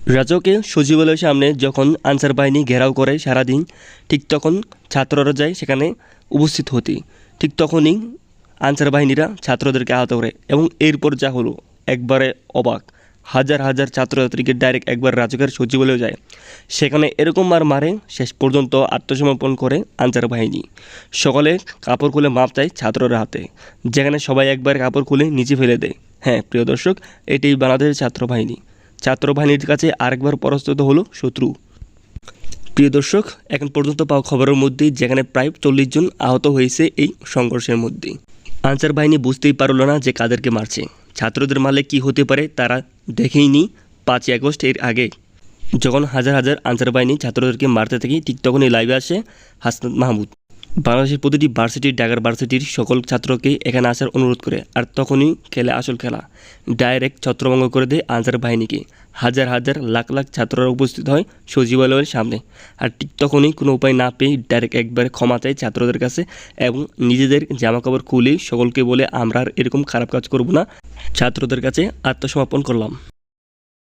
রাজকে সচিবালয়ের সামনে যখন আনসার বাহিনী ঘেরাও করে সারাদিন, ঠিক তখন ছাত্ররা যায় সেখানে উপস্থিত হতে। ঠিক তখনই আনসার বাহিনীরা ছাত্রদেরকে আহত করে এবং এরপর যা হলো, একবারে অবাক। হাজার হাজার ছাত্রছাত্রীকে ডাইরেক্ট একবার রাজকের সচিবালয়ে যায়। সেখানে এরকম মার মারে শেষ পর্যন্ত আত্মসমর্পণ করে আনসার বাহিনী। সকালে কাপড় খুলে মাপ চায় ছাত্ররা হাতে, যেখানে সবাই একবার কাপড় খুলে নিচে ফেলে দেয়। হ্যাঁ প্রিয় দর্শক এটি বাংলাদেশের ছাত্র বাহিনী। ছাত্র বাহিনীর কাছে আরেকবার পরাস্ত হলো শত্রু। প্রিয় দর্শক, এখন পর্যন্ত পাওয়া খবরের মধ্যে যেখানে প্রায় চল্লিশ জন আহত হয়েছে এই সংঘর্ষের মধ্যে। আনসার বাহিনী বুঝতেই পারল না যে কাদেরকে মারছে। ছাত্রদের মারলে কি হতে পারে তারা দেখেইনি পাঁচই আগস্ট এর আগে। যখন হাজার হাজার আনসার বাহিনী ছাত্রদেরকে মারতে থাকে, ঠিক তখনই লাইভে আসে হাসনাত মাহমুদ। বাংলাদেশের প্রতিটি ভার্সিটির ঢাকার ভার্সিটির সকল ছাত্রকে এখানে আসার অনুরোধ করে, আর তখনই খেলে আসল খেলা। ডাইরেক্ট ছত্রভঙ্গ করে দেয় আনসার বাহিনীকে। হাজার হাজার লাখ লাখ ছাত্ররা উপস্থিত হয় সচিবালয়ের সামনে। আর ঠিক তখনই কোনো উপায় না পেয়ে ডাইরেক্ট একবারে ক্ষমা চায় ছাত্রদের কাছে এবং নিজেদের জামাকাপড় খুলে সকলকে বলে, আমরা আর এরকম খারাপ কাজ করব না। ছাত্রদের কাছে আত্মসমর্পণ করলাম।